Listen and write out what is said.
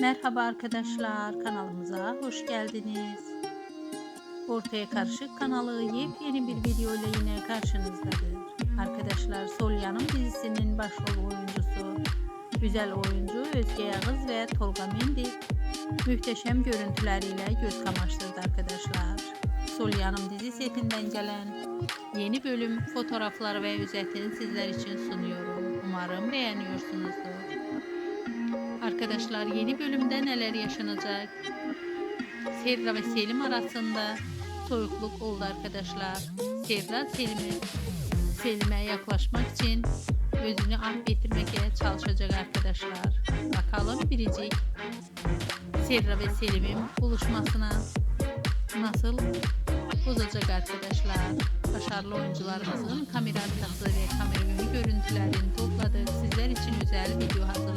Merhaba arkadaşlar, kanalımıza hoş geldiniz. Ortaya Karışık kanalı yepyeni bir video ile yine karşınızdadır. Arkadaşlar Sol Yanım dizisinin başrol oyuncusu, güzel oyuncu Özge Yağız ve Tolga Mendik muhteşem görüntüleriyle göz kamaştırdı arkadaşlar. Sol Yanım dizi setinden gelen yeni bölüm fotoğrafları ve özetini sizler için sunuyorum. Umarım beğeniyorsunuzdur. Arkadaşlar yeni bölümde neler yaşanacak? Serra ve Selim arasında soğukluk oldu arkadaşlar. Serra Selim'e Selim'e yaklaşmak için özünü affettirmeye çalışacak arkadaşlar. Bakalım biricik Serra ve Selim'in buluşmasına nasıl bozacak arkadaşlar. Başarılı oyuncularımızın kamera arkası ve kamera görüntülerini topladık. Sizler için özel video hazırladık.